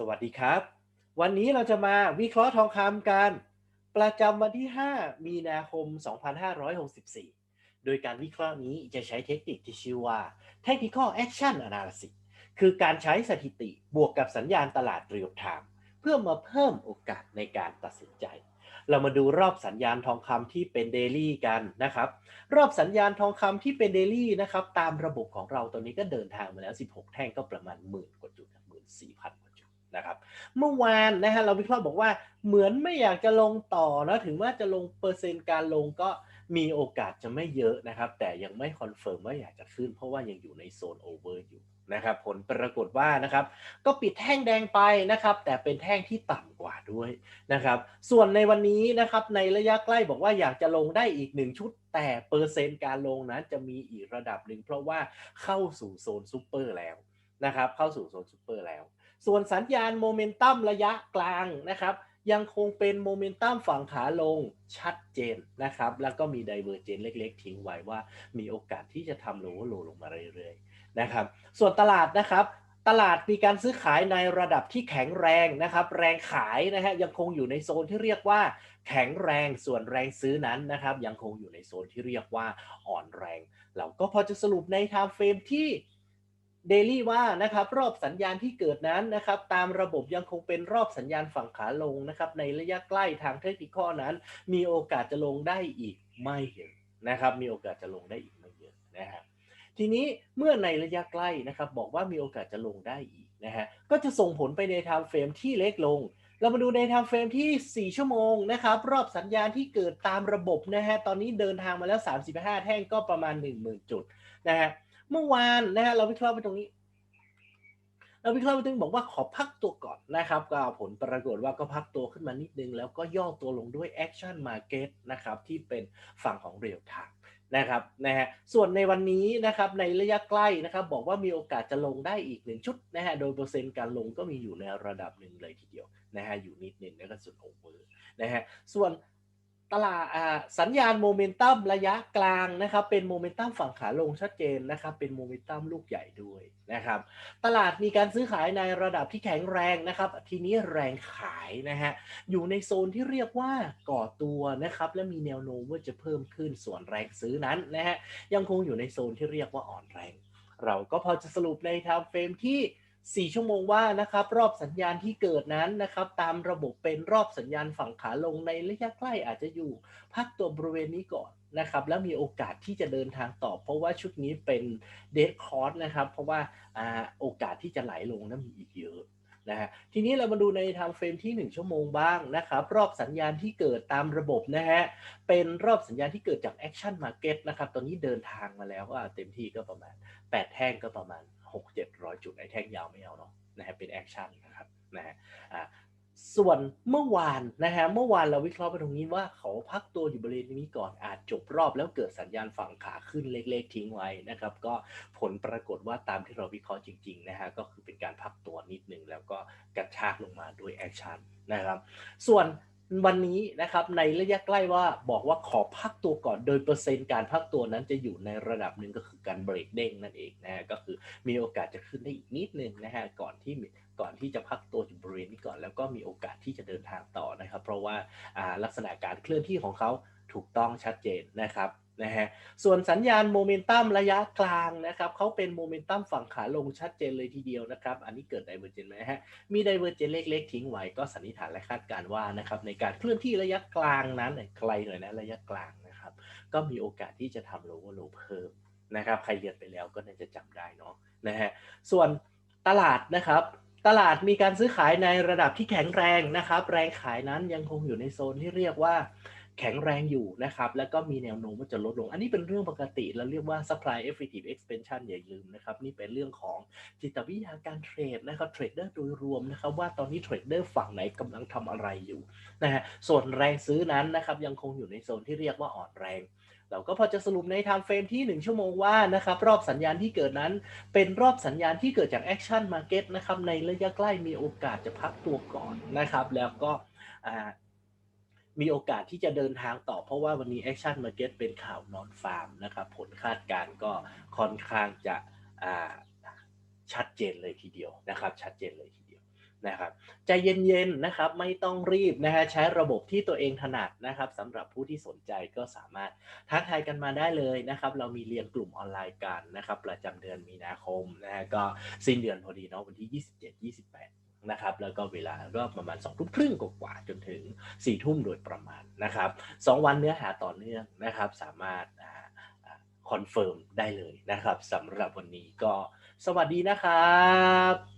สวัสดีครับ วันนี้เราจะมาวิเคราะห์ทองคำกัน ประจำวันที่ 5 มีนาคม 2564 โดยการวิเคราะห์นี้จะใช้เทคนิคที่ชื่อว่า Technical Action Analysis คือการใช้สถิติบวกกับสัญญาณตลาดเรียลไทม์เพื่อมาเพิ่มโอกาสในการตัดสินใจ เรามาดูรอบสัญญาณทองคำที่เป็นเดลี่กันนะครับ รอบสัญญาณทองคำที่เป็นเดลี่นะครับ ตามระบบของเราตอนนี้ก็เดินทางมาแล้ว 16 แท่งก็ประมาณหมื่นกว่าจุดหมื่นสี่พัน นะครับเมื่อวานนะฮะเราวิเคราะห์บอกว่าเหมือนไม่อยากจะลงต่อนะถึงว่าจะลงเปอร์เซ็นต์การลงก็มีโอกาสจะไม่เยอะนะครับ แต่ยังไม่คอนเฟิร์มว่าอยากจะขึ้น เพราะว่ายังอยู่ในโซนโอเวอร์อยู่นะครับผลปรากฏว่านะครับก็ปิดแท่งแดงไปนะครับแต่เป็นแท่งที่ต่ำกว่าด้วยนะครับส่วนในวันนี้นะครับในระยะใกล้บอกว่าอยากจะลงได้อีกหนึ่งชุด แต่เปอร์เซ็นต์การลงนั้นจะมีอีกระดับหนึ่งเพราะว่าเข้าสู่โซนซูเปอร์แล้วนะครับเข้าสู่โซนซูเปอร์แล้ว ส่วนสัญญาณโมเมนตัมระยะกลางนะครับ ยังคงเป็นโมเมนตัมฝั่งขาลงชัดเจนนะครับ แล้วก็มีไดเวอร์เจนเล็กๆ ทิ้งไว้ว่ามีโอกาสที่จะทำโลว์โลลงมาเรื่อยๆนะครับ ส่วนตลาดนะครับตลาดมีการซื้อขายในระดับที่แข็งแรงนะครับ แรงขายนะฮะยังคงอยู่ในโซนที่เรียกว่า แข็งแรงส่วนแรงซื้อนั้นนะครับ ยังคงอยู่ในโซนที่เรียกว่าอ่อนแรง เราก็พอจะสรุปในไทม์เฟรมที่ เดลี่ว่านะครับรอบสัญญาณที่เกิดนั้นนะครับตามระบบยังคงเป็นรอบสัญญาณฝั่งขาลงนะครับในระยะใกล้ทางเทคนิคนั้น มีโอกาสจะลงได้อีกไม่เยอะนะครับมีโอกาสจะลงได้อีกไม่เยอะนะฮะทีนี้เมื่อในระยะใกล้นะครับบอกว่ามีโอกาสจะลงได้อีกนะฮะก็จะส่งผลไปในไทม์เฟรมที่เล็กลง เรามาดูในไทม์เฟรมที่ 4 ชั่วโมงนะครับรอบสัญญาณที่เกิดตามระบบนะฮะตอนนี้เดินทางมาแล้ว 35 แท่งก็ประมาณ 10,000 จุดนะฮะ เมื่อวานนะฮะเราวิเคราะห์ไปตรงนี้ เราวิเคราะห์ไปถึงนี้บอกว่าขอพักตัวก่อนนะครับก็ผลปรากฏว่าก็พักตัวขึ้นมานิดนึง แล้วก็ย่อตัวลงด้วย Action Market นะครับที่เป็นฝั่งของ Real Time นะครับนะฮะส่วนในวันนี้นะครับในระยะใกล้นะครับบอกว่ามีโอกาสจะลงได้อีกหนึ่งชุดนะฮะโดยเปอร์เซ็นต์การลงก็มีอยู่ในระดับหนึ่งเลยทีเดียวนะฮะอยู่นิดนึงแล้วก็ส่วนโอเวอร์นะฮะส่วน ตลาดสัญญาณโมเมนตัมระยะกลางนะครับ เป็นโมเมนตัมฝั่งขาลงชัดเจนนะครับ เป็นโมเมนตัมลูกใหญ่ด้วยนะครับ ตลาดมีการซื้อขายในระดับที่แข็งแรงนะครับ ทีนี้แรงขายนะฮะอยู่ในโซนที่เรียกว่าก่อตัวนะครับ และมีแนวโน้มว่าจะเพิ่มขึ้นส่วนแรงซื้อนั้นนะฮะยังคงอยู่ในโซนที่เรียกว่าอ่อนแรง เราก็พอจะสรุปในไทม์เฟรมที่ 4 ชั่วโมงว่านะครับรอบสัญญาณที่เกิดนั้นนะครับตามระบบเป็นรอบสัญญาณฝั่งขาลงในระยะใกล้อาจจะอยู่พักตัวบริเวณนี้ก่อนนะครับแล้วมีโอกาสที่จะเดินทางต่อ เพราะว่าชุดนี้เป็นเดดคอร์สนะครับเพราะว่าโอกาสที่จะไหลลงนั้นมีอีกเยอะนะฮะทีนี้เรามาดูในไทม์เฟรมที่ 1 ชั่วโมงบ้างนะครับ รอบสัญญาณที่เกิดตามระบบนะฮะเป็นรอบสัญญาณที่เกิดจาก Action Market นะครับตอนนี้เดินทางมาแล้วก็เต็มที่ก็ประมาณ 8 แท่งก็ประมาณ 6 700จุดไอ้แท่งยาวไม่เอาเนาะนะฮะเป็นแอคชั่นนะครับนะฮะส่วนเมื่อวานนะฮะเมื่อวานเราวิเคราะห์ไปตรงนี้ว่าเขาพักตัวอยู่บริเวณนี้ก่อนอาจจบรอบแล้วเกิดสัญญาณฝั่งขาขึ้นเล็กๆทิ้งไว้นะครับ ก็ผลปรากฏว่าตามที่เราวิเคราะห์จริงๆนะฮะก็คือเป็นการพักตัวนิดนึงแล้วก็กระชากลงมาด้วยแอคชั่นนะครับ ส่วน วันนี้นะครับในระยะใกล้ว่าบอกว่าขอพักตัวก่อนโดยเปอร์เซ็นต์การพักตัวนั้นจะอยู่ในระดับหนึ่งก็คือการเบรกเด้งนั่นเองนะก็คือมีโอกาสจะขึ้นได้อีกนิดนึงนะฮะก่อนที่ก่อนที่จะพักตัวอยู่บริเวณนี้ก่อนแล้วก็มีโอกาสที่จะเดินทางต่อนะครับ เพราะว่าลักษณะการเคลื่อนที่ของเขาถูกต้องชัดเจนนะครับ นะฮะส่วนสัญญาณโมเมนตัมระยะกลางนะครับเขาเป็นโมเมนตัมฝั่งขาลงชัดเจนเลยทีเดียวนะครับ อันนี้เกิดไดเวอร์เจนไหมฮะมีไดเวอร์เจนเล็กๆทิ้งไว้ก็สันนิษฐานและคาดการว่านะครับในการเคลื่อนที่ระยะกลางนั้นไกลหน่อยนะระยะกลางนะครับ ก็มีโอกาสที่จะทำโลว์โลเพิ่มนะครับใครเรียนไปแล้วก็น่าจะจำได้เนาะนะฮะส่วนตลาดนะครับตลาดมีการซื้อขายในระดับที่แข็งแรงนะครับ แรงขายนั้นยังคงอยู่ในโซนที่เรียกว่า แข็งแรงอยู่นะครับ แล้วก็มีแนวโน้มว่าจะลดลง อันนี้เป็นเรื่องปกติเราเรียกว่า supply effective expansion อย่าลืมนะครับ นี่เป็นเรื่องของจิตวิทยาการเทรดนะครับเทรดเดอร์โดยรวมนะครับ ว่าตอนนี้เทรดเดอร์ฝั่งไหนกำลังทำอะไรอยู่นะฮะส่วนแรงซื้อนั้นนะครับยังคงอยู่ในโซนที่เรียกว่าอ่อนแรงเราก็พอจะสรุปในไทม์เฟรมที่ 1 ชั่วโมงว่านะครับรอบสัญญาณที่เกิดนั้น เป็นรอบสัญญาณที่เกิดจาก Action Market นะครับในระยะใกล้มีโอกาสจะพักตัวก่อนนะครับ แล้วก็ มีโอกาสที่จะเดินทางต่อเพราะว่าวันนี้ Action Market เป็นข่าวนอนฟาร์มนะครับผลคาดการก็ค่อนข้างจะชัดเจนเลยทีเดียวนะครับ ชัดเจนเลยทีเดียวนะครับใจเย็นๆนะครับไม่ต้องรีบนะฮะใช้ระบบที่ตัวเองถนัดนะครับสำหรับผู้ที่สนใจก็สามารถทักทายกันมาได้เลยนะครับ เรามีเรียนกลุ่มออนไลน์กันนะครับ ประจำเดือนมีนาคมนะฮะก็สิ้นเดือนพอดีเนาะวันที่ 27 28 นะครับแล้วก็เวลาก็ประมาณ2ทุ่มครึ่งกว่าจนถึง4ทุ่มโดยประมาณนะครับสองวันเนื้อหาต่อเนื่องนะครับสามารถคอนเฟิร์มได้เลยนะครับสำหรับวันนี้ก็สวัสดีนะครับ